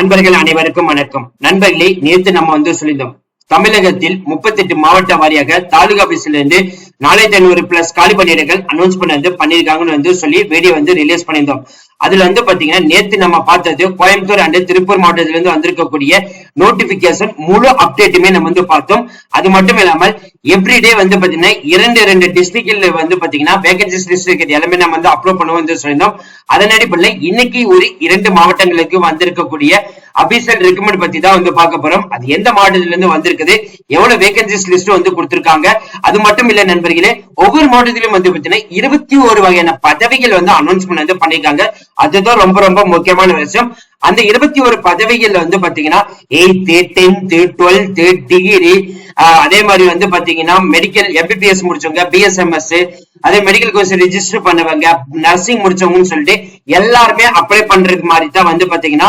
நண்பர்கள் அனைவருக்கும் வணக்கம். நண்பர்களே நேற்று நம்ம வந்து சொல்லியிருந்தோம். தமிழகத்தில் முப்பத்தி எட்டு மாவட்ட வாரியாக தாலுகா ஆபீஸ்ல இருந்து நாலாயிரத்தி ஐநூறு பிளஸ் காலி பணியிடங்கள் அனௌன்ஸ் பண்ணி வந்து பண்ணிருக்காங்கன்னு வந்து சொல்லி வீடியோ வந்து ரிலீஸ் பண்ணியிருந்தோம். அதுல வந்து பாத்தீங்கன்னா நேத்து நம்ம பார்த்தது கோயம்புத்தூர் அண்ட் திருப்பூர் மாவட்டத்துல இருந்து வந்திருக்கக்கூடிய நோட்டிபிகேஷன் முழு அப்டேட்டுமே நம்ம வந்து பார்த்தோம். அது மட்டும் இல்லாமல் எவ்ரிடே வந்து பாத்தீங்கன்னா இரண்டு இரண்டு டிஸ்ட்ரிக்ட்ல வந்து பாத்தீங்கன்னா வேகன்சிஸ் லிஸ்ட் இருக்கிறது எல்லாமே நம்ம வந்து அப்லோட் பண்ணுவோம் சொல்லியிருந்தோம். அதன் அடிப்படையில் இன்னைக்கு ஒரு இரண்டு மாவட்டங்களுக்கு வந்திருக்கக்கூடிய அபிஷியல் ரெக்கமெண்ட் பத்தி தான் வந்து பார்க்க போறோம். அது எந்த மாவட்டத்துல இருந்து வந்திருக்குது எவ்வளவு வேகன்சிஸ் லிஸ்ட் வந்து கொடுத்திருக்காங்க அது மட்டும் இல்ல நண்பர்களே ஒவ்வொரு மாவட்டத்திலும் வந்து பாத்தீங்கன்னா இருபத்தி ஒரு வகையான பதவிகள் வந்து அனௌன்ஸ்மெண்ட் வந்து பண்ணிருக்காங்க அதுதான் ரொம்ப ரொம்ப முக்கியமான விஷயம். அந்த இருபத்தி ஒரு பதவிகள்ல வந்து பாத்தீங்கன்னா எயித்து டென்த்து டுவெல்த்து டிகிரி அதே மாதிரி வந்து பாத்தீங்கன்னா மெடிக்கல் எம்பிபிஎஸ் முடிச்சவங்க பிஎஸ்எம்எஸ் அதே மெடிக்கல் கோர்ஸ் ரிஜிஸ்டர் பண்ணவங்க நர்சிங் முடிச்சவங்கன்னு சொல்லிட்டு எல்லாருமே அப்ளை பண்றதுக்கு மாதிரி தான் வந்து பாத்தீங்கன்னா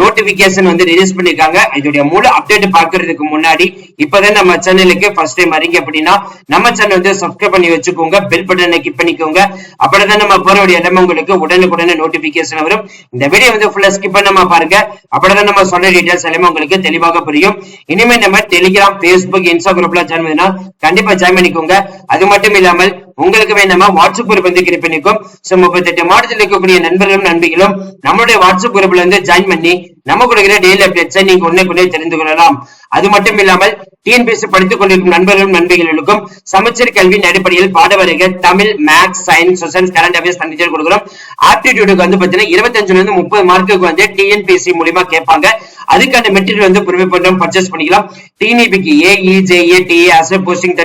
நோட்டிபிகேஷன் வந்து ரிலீஸ் பண்ணிருக்காங்க. இதோடைய முழு அப்டேட் பாக்குறதுக்கு முன்னாடி இப்பதான் நம்ம சேனலுக்கு ஃபர்ஸ்ட் டைம் வரீங்க அப்படின்னா நம்ம சேனல் வந்து சப்ஸ்கிரைப் பண்ணி வச்சுக்கோங்க பெல் பட்டனை கிளிக் பண்ணிக்கோங்க. அப்படிதான் நம்ம போறோடைய இடமே உங்களுக்கு உடனுக்குடனே நோட்டிபிகேஷன் வரும். இந்த வீடியோ வந்து ஃபுல்லா ஸ்கிப் பண்ண பண்ணாம பாருங்க. அப்படிதான் நம்ம சொன்ன டீடைல்ஸ் எல்லாமே உங்களுக்கு தெளிவாக புரியும். இனிமே நம்ம டெலிகிராம் பேஸ்புக் இன்ஸ்டாகிராம்ல ஜாயின் பண்ணினா கண்டிப்பா ஜாயின் பண்ணிக்கோங்க. அது மட்டும் இல்லாமல் உங்களுக்கு வேணுமா வாட்ஸ்அப் குரூப் வந்து கிரியேட் பண்ணிக்கும் சோ முப்பத்தெட்டு மாவட்டத்தில் இருக்கக்கூடிய நண்பர்களும் நண்பிகளும் நம்மளுடைய வாட்ஸ்அப் குரூப்ல இருந்து ஜாயின் பண்ணி நம்ம கொடுக்கிற டெய்லி அப்டேட்ஸை நீங்க உடனே தெரிந்து கொள்ளலாம். அது மட்டும் இல்லாமல் டிஎன்பிஎஸ்சி படித்துக் கொண்டிருக்கும் நண்பர்களும் நண்பிகளுக்கும் சமச்சீர் கல்வியின் அடிப்படையில் பாட வருக. Tamil maths science social current affairs தனிச்சர் கொடுக்குறோம். ஆப்டிடியூடுக்கு வந்து பாத்தீங்கன்னா இருபத்தஞ்சுல இருந்து முப்பது மார்க்குக்கு வந்து டிஎன்பிஎஸ்சி மூலியமா கேட்பாங்க. அதுக்கான மெட்டீரியல் வந்து ப்ரிப்பேர் பண்ணுறோம் பர்ச்சேஸ் பண்ணிக்கலாம். டிஎன்இபிக்கு ஏஇஜேஏடிஏ ஜேஏ டிஏ அசர் போஸ்டிங்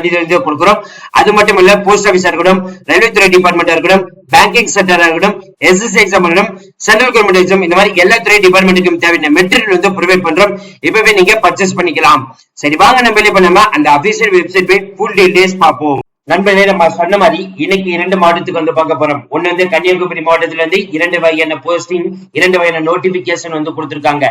கொடுக்குறோம். அது மட்டும் இல்ல போஸ்ட் ஆஃபீஸா இருக்கட்டும் ரயில்வே துறை டிபார்ட்மெண்டா இருக்கட்டும் பேங்கிங் செக்டரா இருக்கட்டும் எஸ்எஸ்சி எக்ஸாம் இருக்கட்டும் சென்ட்ரல் கவர்மெண்ட் எக்ஸாம் இந்த மாதிரி எல்லா துறை டிபார்ட்மெண்ட்டுக்கும் தேவையான மெட்டீரியல் வந்து ப்ரொவைட் பண்றோம். இப்பவே நீங்க பர்ச்சேஸ் பண்ணிக்கலாம். சரி வாங்க நம்ம வெளியே பண்ணாம அந்த அபிஷியல் வெப்சைட் போய் ஃபுல் டீடைல்ஸ் பார்ப்போம். நண்பர்களே நம்ம சொன்ன மாதிரி இன்னைக்கு இரண்டு மாவட்டத்துக்கு வந்து பார்க்க போறோம். ஒண்ணு வந்து கன்னியாகுமரி மாவட்டத்துல இருந்து இரண்டு வகையான போஸ்டிங் இரண்டு வகையான நோட்டிபிகேஷன் வந்து கொடுத்திருக்காங்க.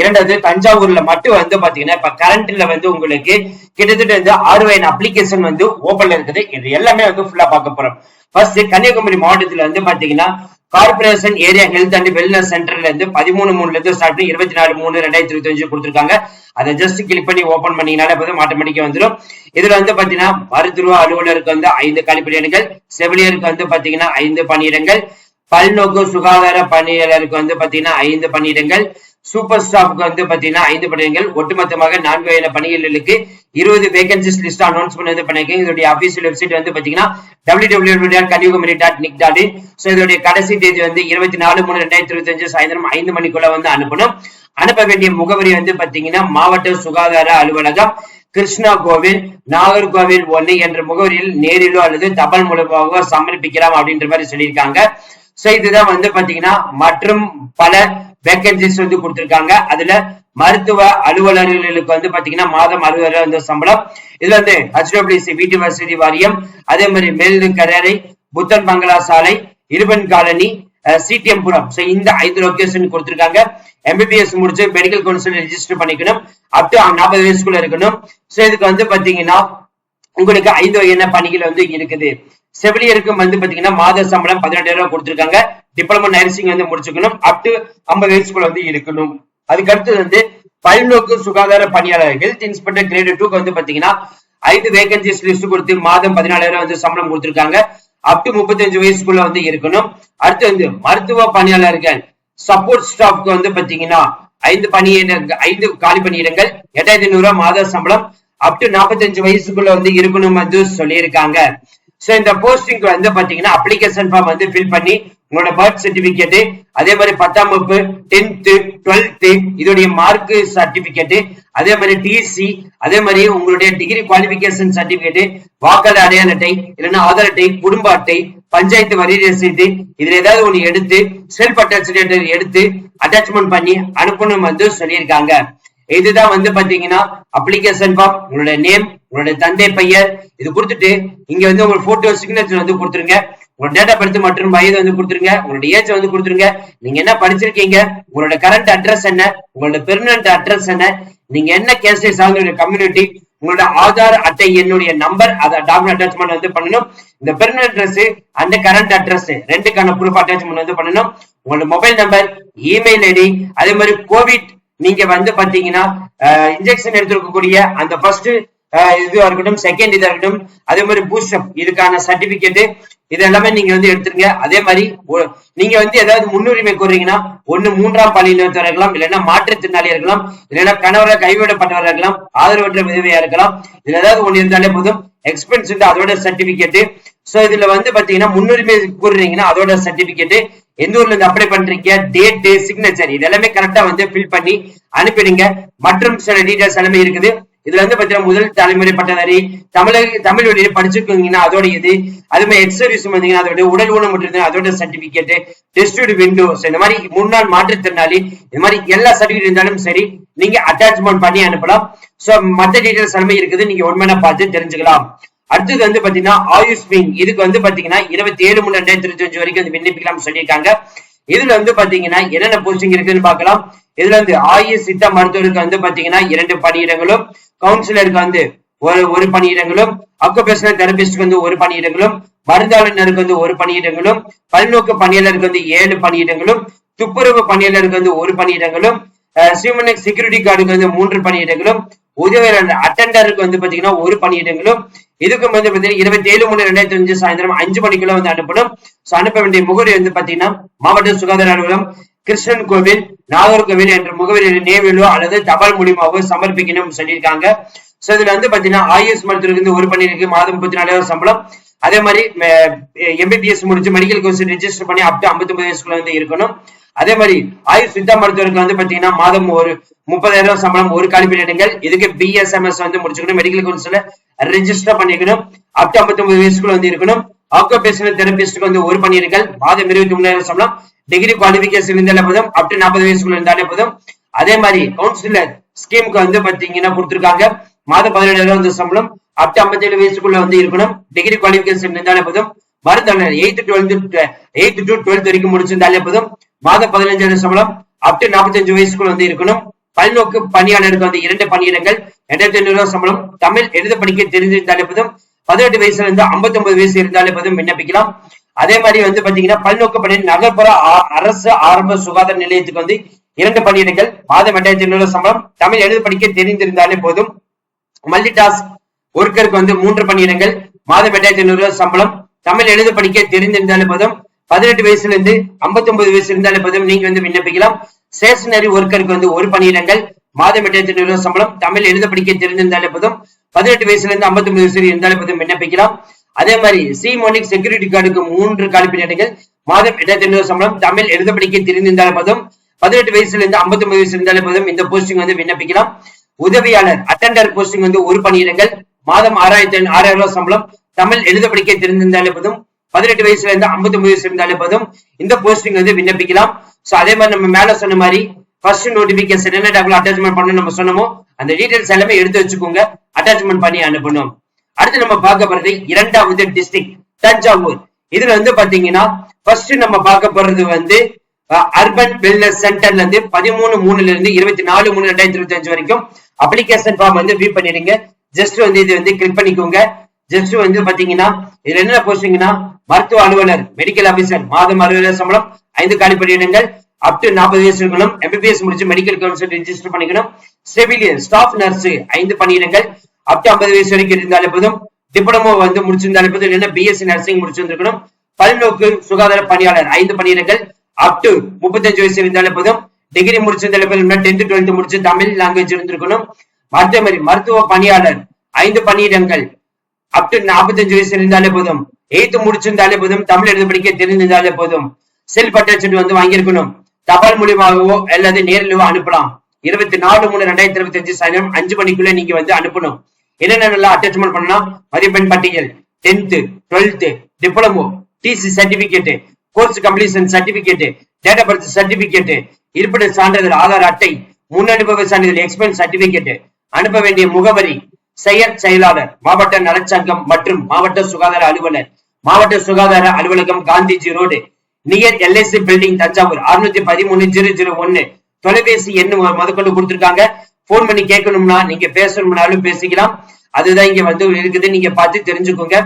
இரண்டாவது தஞ்சாவூர்ல மட்டும் வந்து பாத்தீங்கன்னா இப்ப கரண்ட்ல வந்து உங்களுக்கு கிட்டத்தட்ட வந்து ஆறு வகையான அப்ளிகேஷன் வந்து ஓபன்ல இருக்குது. இது எல்லாமே வந்து ஃபுல்லா பார்க்க போறோம். ஃபர்ஸ்ட் கன்னியாகுமரி மாவட்டத்துல வந்து பாத்தீங்கன்னா corporation area health and wellness சென்டர்ல இருந்து பதிமூணு மூணுல இருந்து ஸ்டார்ட் பண்ணி இருபத்தி நாலு மூணு ரெண்டாயிரத்தி இருபத்தி அஞ்சு கொடுத்துருக்காங்க. அதை ஜஸ்ட் கிளிக் பண்ணி ஓபன் பண்ணீங்கனால போதும் ஆட்டோமேட்டிக்கா வந்துடும் இதுல வந்து பாத்தீங்கன்னா மருத்துவ அலுவலருக்கு வந்து ஐந்து கழிப்பணியிடங்கள் செவிலியருக்கு வந்து பாத்தீங்கன்னா ஐந்து பணியிடங்கள் பல்நோக்கு சுகாதார பணியாளருக்கு வந்து பாத்தீங்கன்னா ஐந்து பணியிடங்கள் சூப்பர் ஸ்டாஃப்க்கு வந்து பாத்தீங்கன்னா ஐந்து பணியிடங்கள் ஒட்டுமொத்தமாக நான்கு வகையான பணிகளுக்கு இருபது வேகன்சிஸ் லிஸ்ட் அனௌன்ஸ் பண்ணி பண்ணிருக்கேன் இதோடைய அபிஷியல் வெப்சைட் வந்து பாத்தீங்கன்னா W W dot Kanniyakumari dot nic dot in so இதோடைய கடைசி தேதி வந்து இருபத்தி நாலு மூணு ரெண்டாயிரத்தி இருபத்தி அஞ்சு சாயந்தரம் ஐந்து மணிக்குள்ள வந்து அனுப்பணும். அனுப்ப வேண்டிய முகவரி வந்து பாத்தீங்கன்னா மாவட்ட சுகாதார அலுவலகம் கிருஷ்ணா கோவில் நாகர்கோவில் ஒன்னு என்ற முகவரியில் நேரிலோ அல்லது தபால் மூலமாக சமர்ப்பிக்கலாம் அப்படின்ற மாதிரி சொல்லியிருக்காங்க. சோ இதுதான் வந்து பாத்தீங்கன்னா மற்றும் பல வேகன்சிஸ் வந்து கொடுத்திருக்காங்க. அதுல மருத்துவ அலுவலர்களுக்கு வந்து பாத்தீங்கன்னா மாதம் அலுவலர் வந்து சம்பளம். இதுல வந்து ஹெச்டபிள்யூசி வீட்டு வசதி வாரியம் அதே மாதிரி மேல் கரரை புத்தன் பங்களா சாலை இருபன் காலனி சிடிஎம் புரம். சோ இந்த ஐந்து லொகேஷன் கொடுத்திருக்காங்க. எம்பிபிஎஸ் முடிச்சு மெடிக்கல் கவுன்சில் ரெஜிஸ்டர் பண்ணிக்கணும். அப் டு நாற்பது வயசுக்குள்ள இருக்கணும். சோ இதுக்கு வந்து பாத்தீங்கன்னா உங்களுக்கு ஐந்து வகையான பணிகள் வந்து இருக்குது. செவிலியருக்கும் வந்து பாத்தீங்கன்னா மாத சம்பளம் பதினெட்டாயிரம் ரூபாய் கொடுத்துருக்காங்க. டிப்ளமோ நர்சிங் வந்து முடிச்சுக்கணும். அப் டு ஐம்பது வயசுக்குள்ள வந்து இருக்கணும். அதுக்கு அடுத்தது வந்து பல்நோக்கு சுகாதார பணியாளர் ஹெல்த் இன்ஸ்பெக்டர் கிரேட் டூக்கு வந்து பாத்தீங்கன்னா ஐந்து வேகன்சிஸ் லிஸ்ட் கொடுத்து மாதம் பதினாலாயிரம் வந்து சம்பளம் கொடுத்திருக்காங்க. அப் டு முப்பத்தஞ்சு வயசுக்குள்ள வந்து இருக்கணும். அடுத்து வந்து மருத்துவ பணியாளர்கள் சப்போர்ட் ஸ்டாஃப்க்கு வந்து பாத்தீங்கன்னா ஐந்து பணியிடங்கள் ஐந்து காலி பணியிடங்கள் எட்டாயிரத்தி ஐநூறு ரூபாய் மாத சம்பளம். அப் டு நாற்பத்தஞ்சு வயசுக்குள்ள வந்து இருக்கணும் வந்து சொல்லியிருக்காங்க. சோ இந்த போஸ்டிங்க்கு வந்து பாத்தீங்கன்னா அப்ளிகேஷன் ஃபார்ம் வந்து ஃபில் பண்ணி உங்களோட பர்த் சர்டிபிகேட் அதே மாதிரி பத்தாம் வகுப்பு டென்த்து டுவெல்த்து இதோடைய மார்க் சர்டிபிகேட் அதே மாதிரி டிசி அதே மாதிரி உங்களுடைய டிகிரி குவாலிபிகேஷன் சர்டிபிகேட் வாக்காளர் அடையாள அட்டை இல்லைன்னா ஆதார் அட்டை குடும்ப அட்டை பஞ்சாயத்து வரி ரசீது இதுல ஏதாவது ஒண்ணு எடுத்து செல்ஃப் அட்டாச் எடுத்து அட்டாச்மெண்ட் பண்ணி அனுப்பணும் வந்து சொல்லியிருக்காங்க. இதுதான் வந்து பாத்தீங்கன்னா அப்ளிகேஷன் ஃபார்ம் உங்களோட நேம் உங்களோட தந்தை பெயர் இது கொடுத்துட்டு இங்க வந்து உங்க போட்டோ சிக்னேச்சர் வந்து கொடுத்துருங்க. உங்களோட டேட்டா பர்த் மற்றும் வயது வந்து கொடுத்துருங்க. உங்களோட ஏஜ் வந்து கொடுத்துருங்க. நீங்க என்ன படிச்சிருக்கீங்க? உங்களோட கரண்ட் அட்ரஸ் என்ன? உங்களோட பெர்மனன்ட் அட்ரஸ் என்ன? நீங்க என்ன கேஸ்டை சார்ந்த கம்யூனிட்டி உங்களோட ஆதார் அட்டை என்னுடைய நம்பர் அதை டாக்குமெண்ட் அட்டாச்மெண்ட் வந்து பண்ணணும். இந்த பெர்மனன்ட் அட்ரஸ் அந்த கரண்ட் அட்ரஸ் ரெண்டுக்கான ப்ரூஃப் அட்டாச்மெண்ட் வந்து பண்ணணும். உங்களோட மொபைல் நம்பர் இமெயில் ஐடி அதே மாதிரி கோவிட் நீங்க வந்து பாத்தீங்கன்னா இன்ஜெக்ஷன் எடுத்திருக்கக்கூடிய அந்த ஃபர்ஸ்ட் இதுவா இருக்கட்டும் செகண்ட் இதா இருக்கட்டும் அதே மாதிரி பூஸ்டப் இதுக்கான சர்டிபிகேட் இது எல்லாமே நீங்க வந்து எடுத்துருங்க. அதே மாதிரி நீங்க வந்து ஏதாவது முன்னுரிமை கோருறீங்கன்னா ஒண்ணு மூன்றாம் பாலினத்தவர் இருக்கலாம் இல்லைன்னா மாற்றுத்திறனாளியா இருக்கலாம் இல்லைன்னா கணவரை கைவிடப்பட்டவராக இருக்கலாம் ஆதரவற்ற விதவையா இருக்கலாம் இதுல ஏதாவது ஒண்ணு இருந்தாலே போதும். எக்ஸ்பென்ஸ் அதோட சர்டிபிகேட் சோ இதுல வந்து பாத்தீங்கன்னா முன்னுரிமை கூறுறீங்கன்னா அதோட சர்டிபிகேட் எந்த ஊர்ல இருந்து அப்ளை பண்றீங்க? டேட் சிக்னேச்சர் இது எல்லாமே கரெக்டா வந்து ஃபில் பண்ணி அனுப்பிடுங்க. மற்றும் சில டீடைல்ஸ் எல்லாமே இருக்குது. இதுல வந்து பாத்தீங்கன்னா முதல் தலைமுறை பட்டதாரி தமிழக தமிழ் வழியில படிச்சிருக்கீங்கன்னா அதோட இது அது மாதிரி எக்ஸர்வீஸ் வந்தீங்கன்னா அதோட உடல் ஊனம் மட்டும் அதோட சர்டிபிகேட் டெஸ்ட் விண்டோஸ் இந்த மாதிரி முன்னாள் மாற்றுத்திறனாளி இந்த மாதிரி எல்லா சர்டிபிகேட் இருந்தாலும் சரி நீங்க அட்டாச்மெண்ட் பண்ணி அனுப்பலாம். சோ மத்த டீடைல்ஸ் எல்லாமே இருக்குது. நீங்க உண்மையான பார்த்து தெரிஞ்சுக்கலாம். அடுத்தது வந்து பாத்தீங்கன்னா ஆயுஷ் விங் இதுக்கு வந்து பாத்தீங்கன்னா இருபத்தி ஏழு மூணு ரெண்டாயிரத்தி இருபத்தி அஞ்சு வரைக்கும் வந்து விண்ணப்பிக்கலாம் சொல்லியிருக்காங்க. இதுல வந்து பாத்தீங்கன்னா என்னென்ன போஸ்டிங் இருக்குன்னு பாக்கலாம் இதுல வந்து ஆயுஷ் சித்த மருத்துவருக்கு வந்து பாத்தீங்கன்னா இரண்டு பணியிடங்களும் கவுன்சிலருக்கு வந்து ஒரு ஒரு பணியிடங்களும் அக்குபேஷனல் தெரபிஸ்டுக்கு வந்து ஒரு பணியிடங்களும் மருந்தாளுநருக்கு வந்து ஒரு பணியிடங்களும் பல்நோக்கு பணியாளருக்கு வந்து ஏழு பணியிடங்களும் துப்புரவு பணியாளருக்கு வந்து ஒரு பணியிடங்களும் சிவமனிக் செக்யூரிட்டி கார்டுக்கு வந்து மூன்று பணியிடங்களும் உதவியாளர் அட்டண்டருக்கு வந்து பாத்தீங்கன்னா ஒரு பணியிடங்களும் இதுக்கும் வந்து பாத்தீங்கன்னா இருபத்தி ஏழு மூணு ரெண்டாயிரத்தி அஞ்சு சாயந்தரம் அஞ்சு மணிக்குள்ள வந்து அனுப்பணும். சோ அனுப்ப வேண்டிய முகவரி வந்து பாத்தீங்கன்னா மாவட்ட சுகாதார அலுவலகம் கிருஷ்ணன் கோவில் நாகர்கோவில் என்ற முகவரியில் நேவிலோ அல்லது தபால் மூலியமாகவோ சமர்ப்பிக்கணும் சொல்லியிருக்காங்க. சோ இதுல வந்து பாத்தீங்கன்னா ஆயுஷ் மருத்துவருக்கு வந்து ஒரு பணியிருக்கு மாதம் முப்பத்தி நாலாயிரம் சம்பளம். அதே மாதிரி எம்பிபிஎஸ் முடிச்சு மெடிக்கல் கோர்ஸ் ரெஜிஸ்டர் பண்ணி அப் டு ஐம்பத்தி ஒன்பது வயசுக்குள்ள வந்து இருக்கணும். அதே மாதிரி ஆயுஷ் சித்தா மருத்துவருக்கு வந்து பாத்தீங்கன்னா மாதம் ஒரு முப்பதாயிரம் ரூபாய் சம்பளம் ஒரு காலிப்பிடங்கள் இதுக்கு பிஎஸ்எம்எஸ் வந்து முடிச்சுக்கணும் மெடிக்கல் கோர்ஸ்ல ரெஜிஸ்டர் பண்ணிக்கணும். அப் டு ஐம்பத்தி ஒன்பது வயசுக்குள்ள வந்து இருக்கணும். ஆக்குபேஷனல் தெரபிஸ்டுக்கு வந்து ஒரு பணியிடங்கள் மாதம் இருபத்தி மூணாயிரம் சம்பளம். டிகிரி குவாலிபிகேஷன் இருந்தாலே போதும். அப் டு நாற்பது வயசுக்குள்ள இருந்தாலே போதும். அதே மாதிரி கவுன்சிலர் ஸ்கீமுக்கு வந்து பாத்தீங்கன்னா கொடுத்திருக்காங்க. மாதம் பதினேழாயிரம் வந்து சம்பளம் அப் டு ஐம்பத்தி ஏழு வயசுக்குள்ள வந்து இருக்கணும். டிகிரி குவாலிபிகேஷன் இருந்தாலே போதும். மருந்தாளர் eighth twelfth eighth to twelfth வரைக்கும் முடிச்சிருந்தாலே போதும். மாதம் பதினஞ்சாயிரம் சம்பளம் அப் டு நாற்பத்தஞ்சு வயசுக்குள்ள வந்து இருக்கணும். பல்நோக்கு பணியாளருக்கு வந்து இரண்டு பணியிடங்கள் ரெண்டாயிரத்தி ஐநூறு ரூபாய் சம்பளம். தமிழ் எழுத படிக்க தெரிஞ்சிருந்தாலே போதும். பதினெட்டு வயசுல இருந்து ஐம்பத்தி ஒன்பது வயசு இருந்தாலே போதும் விண்ணப்பிக்கலாம். அதே மாதிரி வந்து பாத்தீங்கன்னா பல்நோக்கு பணி நகர்ப்புற அரசு ஆரம்ப சுகாதார நிலையத்துக்கு வந்து இரண்டு பணியிடங்கள் மாதம் இரண்டாயிரத்தி ஐநூறு சம்பளம். தமிழ் எழுத படிக்க தெரிந்திருந்தாலே போதும். மல்டி டாஸ்க் ஒர்க்கருக்கு வந்து மூன்று பணியிடங்கள் மாதம் எட்டாயிரத்தி ஐநூறு ரூபாய் சம்பளம். தமிழ் எழுத படிக்க தெரிந்திருந்தாலே போதும். பதினெட்டு வயசுல இருந்து ஐம்பத்தி ஒன்பது வயசு இருந்தாலே போதும். நீங்க வந்து விண்ணப்பிக்கலாம். ஸ்டேஷனரி ஒர்க்கருக்கு வந்து ஒரு பணியிடங்கள் மாதம் எட்டாயிரத்தி ஐநூறு ரூபாய் சம்பளம். தமிழ் எழுத படிக்க தெரிந்திருந்தாலே போதும். பதினெட்டு வயசுல இருந்து ஐம்பத்தி ஒன்பது வயசு இருந்தாலே போதும் விண்ணப்பிக்கலாம். அதே மாதிரி சி மோனிக் செக்யூரிட்டி கார்டுக்கு மூன்று காலிப்பினிடங்கள் மாதம் எட்டாயிரத்தி ஐநூறு சம்பளம். தமிழ் எழுத படிக்க தெரிந்திருந்தாலே போதும். பதினெட்டு வயசுல இருந்து ஐம்பத்தி ஒன்பது வயசு இருந்தாலே போதும். இந்த போஸ்டிங் வந்து விண்ணப்பிக்கலாம். உதவியாளர் அட்டெண்டர் போஸ்டிங் வந்து ஒரு பணியிடங்கள் மாதம் ஆறாயிரத்தி ஆறாயிரம் ரூபாய் சம்பளம் தமிழ் எழுத படிக்க தெரிந்திருந்தாலே போதும் பதினெட்டு வயசுல இருந்து ஐம்பத்தி ஒன்பது வயசு இருந்தாலே போதும் இந்த போஸ்டிங் வந்து விண்ணப்பிக்கலாம். சோ அதே மாதிரி நம்ம மேல சொன்ன மாதிரி ஃபர்ஸ்ட் நோட்டிபிகேஷன் என்ன டாக்குல அட்டாச்மெண்ட் பண்ணணும் நம்ம சொன்னோமோ அந்த டீடைல்ஸ் எல்லாமே எடுத்து வச்சுக்கோங்க அட்டாச்மெண்ட் பண்ணி அனுப்பணும். அடுத்து நம்ம பார்க்க போறது இரண்டாவது டிஸ்ட்ரிக்ட் தஞ்சாவூர். இதுல வந்து பாத்தீங்கன்னா ஃபர்ஸ்ட் நம்ம பார்க்க போறது வந்து அர்பன் வெல்னஸ் சென்டர்ல இருந்து பதிமூணு மூணுல இருந்து இருபத்தி நாலு மூணு ரெண்டாயிரத்தி இருபத்தி அஞ்சு வரைக்கும் அப்ளிகேஷன் ஃபார்ம் வந்து வியூ பண்ணிடுங்க. ஜஸ்ட் வந்து இது வந்து கிளிக் பண்ணிக்கோங்க. ஜஸ்ட் வந்து பாத்தீங்கன்னா இதுல என்ன போஸ்டிங்கன்னா மருத்துவ அலுவலர் மெடிக்கல் ஆபீசர் மாதம் அலுவலர் சம்பளம் ஐந்து காலி பணியிடங்கள் அப் டு நாற்பது வயசு இருக்கணும். எம்பிபிஎஸ் முடிச்சு மெடிக்கல் கவுன்சில் ரிஜிஸ்டர் பண்ணிக்கணும். செவிலியர் ஸ்டாஃப் நர்ஸ் ஐந்து பணியிடங்கள் அப் டு ஐம்பது வயசு வரைக்கும் இருந்தாலே போதும். டிப்ளமோ வந்து முடிச்சிருந்தாலே போதும். இல்லைன்னா பிஎஸ்சி நர்சிங் முடிச்சிருந்திருக்கணும் பல்நோக்கு சுகாதார பணியாளர் ஐந்து பணியிடங்கள் அப் டு முப்பத்தஞ்சு வயசு இருந்தாலே போதும். டிகிரி முடிச்சிருந்தாலே போதும். டென்த் டுவெல்த் முடிச்சு தமிழ் லாங்குவேஜ் இருந்திருக்கணும். மருத்துவ மாதிரி மருத்துவ பணியாளர் ஐந்து பணியிடங்கள். அப் டு நாற்பத்தஞ்சு வயசு இருந்தாலே போதும். எய்த் முடிச்சிருந்தாலே போதும். தமிழ் எழுத படிக்க தெரிஞ்சிருந்தாலே போதும். செல் பட்டாச்சட்டு வந்து வாங்கியிருக்கணும். தபால் மூலியமாகவோ அல்லது நேரிலவோ அனுப்பலாம். இருபத்தி நாலு மூணு ரெண்டாயிரத்தி இருபத்தி அஞ்சு சாயந்தரம் அஞ்சு மணிக்குள்ள நீங்க வந்து அனுப்பணும். என்னென்ன அட்டாச்மெண்ட் பண்ணலாம்? மதிப்பெண் பட்டியல் tenth twelfth diploma TC certificate course completion certificate date of birth certificate இருப்பிட சான்றிதழ் ஆதார் அட்டை முன் அனுபவ சான்றிதழ் எக்ஸ்பென்ஸ் சர்டிபிகேட் அனுப்ப வேண்டிய முகவரி செயற் செயலாளர் மாவட்ட நலச்சங்கம் மற்றும் மாவட்ட சுகாதார அலுவலர். மாவட்ட சுகாதார அலுவலகம் Gandhiji road. Near LIC building Thanjavur. அறுநூத்தி பதிமூணு ஜீரோ ஜீரோ ஒன்னு. தொலைபேசி எண் முதற்கொண்டு கொடுத்திருக்காங்க. போன் பண்ணி கேட்கணும்னா நீங்க பேசணும்னாலும் பேசிக்கலாம். அதுதான் இங்க வந்து இருக்குது. நீங்க பார்த்து தெரிஞ்சுக்கோங்க.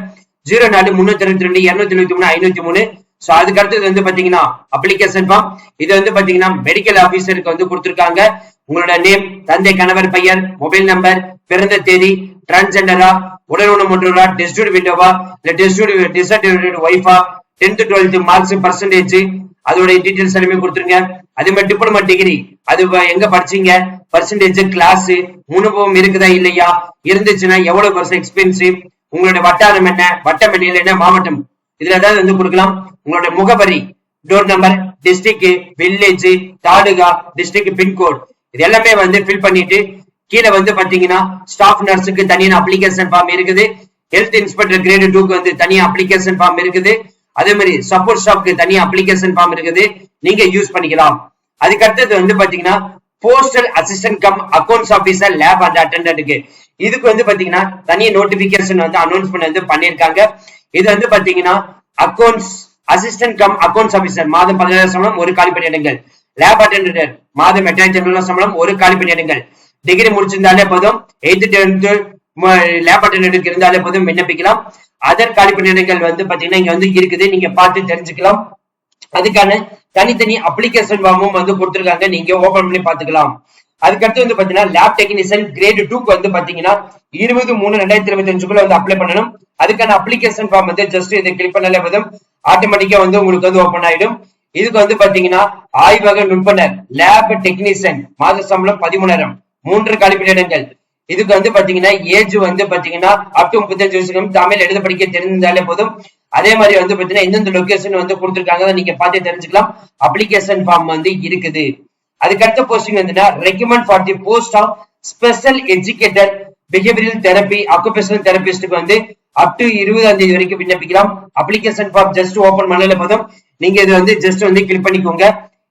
ஜீரோ நாலு முன்னூத்தி இருபத்தி ரெண்டு இருநூத்தி எழுபத்தி மூணு ஐநூத்தி மூணு. சோ அதுக்கு அடுத்தது வந்து பாத்தீங்கன்னா அப்ளிகேஷன் ஃபார்ம் இது வந்து பாத்தீங்கன்னா மெடிக்கல் ஆபீசருக்கு வந்து கொடுத்திருக்காங்க. உங்களோட நேம் தந்தை கணவர் பெயர் மொபைல் நம்பர் பிறந்த தேதி டிரான்ஸ்ஜெண்டரா உடல் ஊனமுற்றவரா டெஸ்டியூட் விண்டோவா இல்ல டெஸ்டியூட் டிசர்டிஃபிகேட் ஒய்ஃபா டென்த் டுவெல்த் மார்க்ஸ் பர்சன்டேஜ் அதோட டீடைல்ஸ் எல்லாமே கொடுத்துருங்க. அதே மாதிரி டிப்ளமா டிகிரி அது எங்க படிச்சீங்க? பர்சன்டேஜ் கிளாஸ் அனுபவம் இருக்குதா இல்லையா? இருந்துச்சுன்னா எவ்வளவு வருஷம் எக்ஸ்பென்சிவ் உங்களோட வட்டாரம் என்ன? வட்டம் என்ன? மாவட்டம். இதுல ஏதாவது வந்து கொடுக்கலாம். உங்களோட முகவரி door number district village taluka district pincode இது எல்லாமே வந்து ஃபில் பண்ணிட்டு கீழே வந்து பாத்தீங்கன்னா ஸ்டாஃப் நர்ஸுக்கு தனியான அப்ளிகேஷன் ஃபார்ம் இருக்குது. ஹெல்த் இன்ஸ்பெக்டர் கிரேட் டூக்கு வந்து தனியா அப்ளிகேஷன் ஃபார்ம் இருக்குது. அதே மாதிரி சப்போர்ட் ஸ்டாஃப்க்கு தனியா அப்ளிகேஷன் ஃபார்ம் இருக்குது. நீங்க யூஸ் பண்ணிக்கலாம். அதுக்கு அடுத்தது வந்து பாத்தீங்கன்னா postal assistant cum accounts officer lab and அட்டண்டன்ட்க்கு இதுக்கு வந்து பாத்தீங்கன்னா தனி நோட்டிபிகேஷன் வந்து அனௌன்ஸ்மெண்ட் வந்து பண்ணிருக்காங்க இது வந்து பாத்தீங்கன்னா accounts assistant cum accounts officer மாதம் பதினேழாயிரம் சம்பளம் ஒரு காலி பணியிடங்கள் லேப் அட்டண்டன்ட் மாதம் எட்டாயிரத்தி சம்பளம் ஒரு காலி பணியிடங்கள் டிகிரி முடிச்சிருந்தாலே போதும். எயித்து டென்த்து லேப் அட்டண்டன்ட்க்கு இருந்தாலே போதும் விண்ணப்பிக்கலாம். அதர் காலி பணியிடங்கள் வந்து பாத்தீங்கன்னா இங்க வந்து இருக்குது. நீங்க பார்த்து தெரிஞ்சுக்கலாம். அதுக்கான தனித்தனி அப்ளிகேஷன் ஃபார்மும் வந்து கொடுத்துருக்காங்க. நீங்க ஓபன் பண்ணி பாத்துக்கலாம் அதுக்கடுத்து வந்து பாத்தீங்கன்னா லேப் டெக்னீஷியன் கிரேட் டூக்கு வந்து பாத்தீங்கன்னா இருபது மூணு ரெண்டாயிரத்தி இருபத்தி அஞ்சுக்குள்ள வந்து அப்ளை பண்ணணும். அதுக்கான அப்ளிகேஷன் ஃபார்ம் வந்து ஜஸ்ட் இதை கிளிக் பண்ணாலே போதும். ஆட்டோமேட்டிக்கா வந்து உங்களுக்கு வந்து ஓபன் ஆயிடும். இதுக்கு வந்து பாத்தீங்கன்னா ஆய்வக நுட்பனர் லேப் டெக்னீஷியன் மாத சம்பளம் பதிமூணாயிரம். மூன்று கல்வியிடங்கள் இதுக்கு வந்து பாத்தீங்கன்னா ஏஜ் வந்து பாத்தீங்கன்னா அப் டு முப்பத்தஞ்சு வயசுக்கு தமிழ் எழுத படிக்க தெரிஞ்சாலே போதும். அதே மாதிரி வந்து பாத்தீங்கன்னா எந்தெந்த லொகேஷன் வந்து கொடுத்துருக்காங்க நீங்க பார்த்து தெரிஞ்சுக்கலாம். அப்ளிகேஷன் ஃபார்ம் வந்து இருக்குது. அதுக்கு அடுத்த போஸ்டிங் வந்துன்னா recommend for the post of special educator behavioural therapy occupational தெரபிஸ்டுக்கு வந்து அப் டு இருபதாம் தேதி வரைக்கும் விண்ணப்பிக்கலாம். அப்ளிகேஷன் ஃபார்ம் ஜஸ்ட் ஓபன் பண்ணல போதும். நீங்க இது வந்து ஜஸ்ட் வந்து கிளிக் பண்ணிக்கோங்க.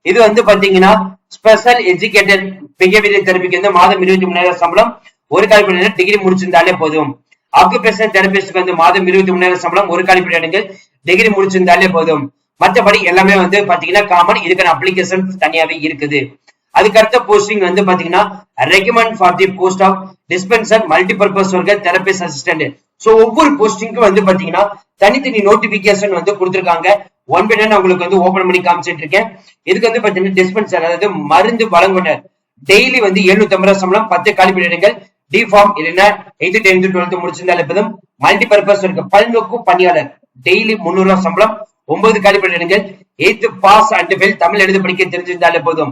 இது வந்து பாத்தீங்கன்னா ஸ்பெஷல் எஜுகேட்டர் பிஹேவியரல் தெரப்பிக்கு வந்து மாதம் இருபத்தி மூணாயிரம் சம்பளம். ஒரு கால் மணி நேரம் டிகிரி முடிச்சிருந்தாலே போதும். ஆக்குபேஷனல் தெரபிஸ்டுக்கு வந்து மாதம் இருபத்தி மூணாயிரம் சம்பளம். ஒரு கால் மணி நேரங்கள் டிகிரி முடிச்சிருந்தாலே போதும். மற்றபடி எல்லாமே வந்து பாத்தீங்கன்னா காமன் இதுக்கான அப்ளிகேஷன் தனியாவே இருக்குது. அதுக்கு அடுத்த போஸ்டிங் வந்து பாத்தீங்கன்னா recommend for the post of dispenser multipurpose worker therapist assistant so ஒவ்வொரு போஸ்டிங்க்கும் வந்து பாத்தீங்கன்னா தனித்தனி நோட்டிபிகேஷன் வந்து கொடுத்துருக்காங்க. ஒன் பை நான் உங்களுக்கு வந்து ஓபன் பண்ணி காமிச்சிட்டு இருக்கேன். இதுக்கு வந்து பாத்தீங்கன்னா டிஸ்பென்சர் அதாவது மருந்து வழங்குனர். டெய்லி வந்து 750 ஐம்பது சம்பளம் பத்து காலி பணியிடங்கள் டி ஃபார்ம் இல்லைன்னா எயித்து டென்த்து டுவெல்த் முடிச்சிருந்தாலே போதும். மல்டி பர்பஸ் இருக்கு பல்நோக்கு பணியாளர் டெய்லி முந்நூறு ரூபாய் சம்பளம். ஒன்பது காலி பணியிடங்கள் eighth pass and fail Tamil எழுத படிக்க தெரிஞ்சிருந்தாலே போதும்.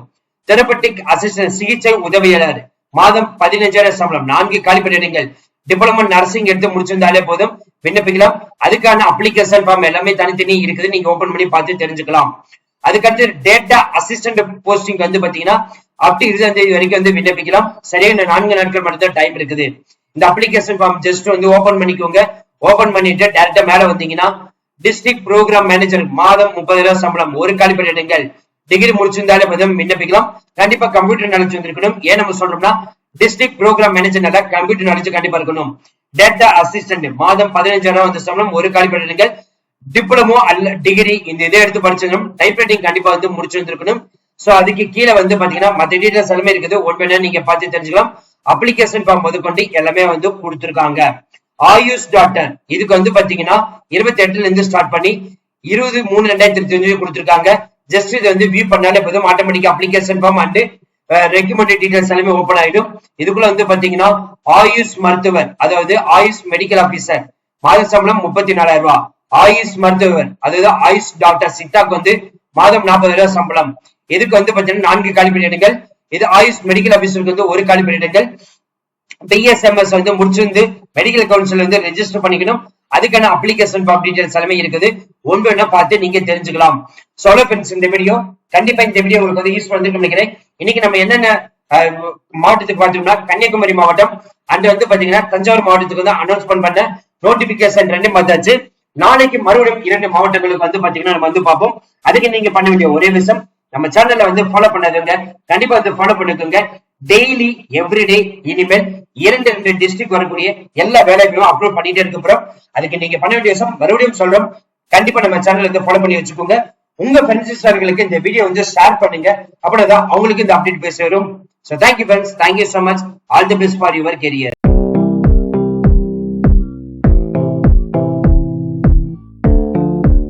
தெரபட்டிக் அசிஸ்டன்ட் சிகிச்சை உதவியாளர். மாதம் பதினஞ்சாயிரம் சம்பளம். நான்கு காலி பணியிடங்கள் டிப்ளமோ நர்சிங் எடுத்து முடிச்சிருந்தாலே போதும். விண்ணப்பிக்கலாம். அதுக்கான அப்ளிகேஷன் ஃபார்ம் எல்லாமே தனித்தனி இருக்குது. நீங்க ஓபன் பண்ணி பார்த்து தெரிஞ்சுக்கலாம். அதுக்கடுத்து டேட்டா அசிஸ்டன்ட் போஸ்டிங் வந்து பாத்தீங்கன்னா அப்படி இருபதாம் தேதி வரைக்கும் வந்து விண்ணப்பிக்கலாம். சரியா இந்த நான்கு நாட்கள் மட்டும்தான் டைம் இருக்குது. இந்த அப்ளிகேஷன் ஃபார்ம் ஜஸ்ட் வந்து ஓபன் பண்ணிக்கோங்க. ஓபன் பண்ணிட்டு டேரக்டா மேல வந்தீங்கன்னா டிஸ்ட்ரிக்ட் ப்ரோக்ராம் மேனேஜர் மாதம் முப்பதாயிரம் சம்பளம். ஒரு காலி பணியிடங்கள் டிகிரி முடிச்சிருந்தாலே முதல் விண்ணப்பிக்கலாம் கண்டிப்பா கம்ப்யூட்டர் நாலேஜ் வந்திருக்கணும். ஏன் நம்ம சொல்றோம்னா டிஸ்ட்ரிக்ட் ப்ரோக்ராம் மேனேஜர்னால கம்ப்யூட்டர் நாலேஜ் கண்டிப்பா இருக்கணும். டேட்டா அசிஸ்டன்ட் மாதம் பதினஞ்சாயிரம் வந்து சம்பளம். ஒரு காலி பணியிடங்கள் டிப்ளமோ அல்ல டிகிரி இந்த இதை எடுத்து படிச்சிருக்கணும் டைப்ரைட்டிங் கண்டிப்பா வந்து முடிச்சிருந்திருக்கணும் சோ அதுக்கு கீழே வந்து பாத்தீங்கன்னா மத்த டீடைல்ஸ் எல்லாமே இருக்குது. ஒன் நீங்க பார்த்து தெரிஞ்சுக்கலாம். அப்ளிகேஷன் ஃபார்ம் முதற்கொண்டு எல்லாமே வந்து கொடுத்துருக்காங்க. ஆயுஷ் டாக்டர் இதுக்கு வந்து பாத்தீங்கன்னா இருபத்தி எட்டுல இருந்து ஸ்டார்ட் பண்ணி இருபது மூணு ரெண்டாயிரத்தி இருபத்தி அஞ்சு ஜஸ்ட் இது வந்து வியூ பண்ணாலே போதும். Automatic application form and recommended details எல்லாமே ஓப்பன் ஆயிடும். இதுக்குள்ள வந்து பாத்தீங்கன்னா ஆயுஷ் மருத்துவர் அதாவது ஆயுஷ் மெடிக்கல் ஆபீசர் மாத சம்பளம் முப்பத்தி நாலாயிரம் ரூபாய் ஆயுஷ் மருத்துவர் அதாவது ஆயுஷ் டாக்டர் சித்தாக்கு வந்து மாதம் நாற்பதாயிரம் ரூபாய் சம்பளம். இதுக்கு வந்து பாத்தீங்கன்னா நான்கு காலி பணியிடங்கள் இது ஆயுஷ் மெடிக்கல் ஆபீசருக்கு வந்து ஒரு காலி பணியிடங்கள் பிஎஸ்எம்எஸ் வந்து முடிச்சிருந்து மெடிக்கல் கவுன்சில் வந்து ரெஜிஸ்டர் பண்ணிக்கணும். அதுக்கான அப்ளிகேஷன் ஃபார்ம் டீடைல்ஸ் எல்லாமே இருக்குது. ஒன்று வேணா பார்த்து நீங்க தெரிஞ்சுக்கலாம். சோலோ ஃப்ரெண்ட்ஸ் இந்த வீடியோ கண்டிப்பா இந்த வீடியோ உங்களுக்கு வந்து யூஸ் பண்ணிருக்கும் நினைக்கிறேன். இன்னைக்கு நம்ம என்னென்ன மாவட்டத்துக்கு பார்த்தோம்னா கன்னியாகுமரி மாவட்டம். அண்ட் வந்து பாத்தீங்கன்னா தஞ்சாவூர் மாவட்டத்துக்கு வந்து அனௌன்ஸ்மெண்ட் பண்ண நோட்டிபிகேஷன் ரெண்டு பார்த்தாச்சு. நாளைக்கு மறுபடியும் இரண்டு மாவட்டங்களுக்கு வந்து பாத்தீங்கன்னா நம்ம வந்து பார்ப்போம். அதுக்கு நீங்க பண்ண வேண்டிய ஒரே விஷயம் நம்ம சேனல்ல வந்து ஃபாலோ பண்ணாதவங்க கண்டிப்பா வந்து ஃபாலோ பண்ணிக்கோங்க. டெய்லி எவ்ரிடே இனிமேல் இரண்டு ரெண்டு டிஸ்ட்ரிக்ட் வரக்கூடிய எல்லா வேலைகளும் அப்லோட் பண்ணிட்டே இருக்க போறோம். அதுக்கு நீங்க பண்ண வேண்டிய விஷயம் மறுபடியும் சொல்றோம். கண்டிப்பா நம்ம சேனல் ஃபாலோ பண்ணி வச்சுக்கோங்க. உங்க ஃப்ரெண்ட்ஸ் சார்களுக்கு இந்த வீடியோ வந்து ஷேர் பண்ணுங்க. அப்படிதான் அவங்களுக்கு இந்த அப்டேட் பேச வரும். So thank you friends thank you so much all the best for your career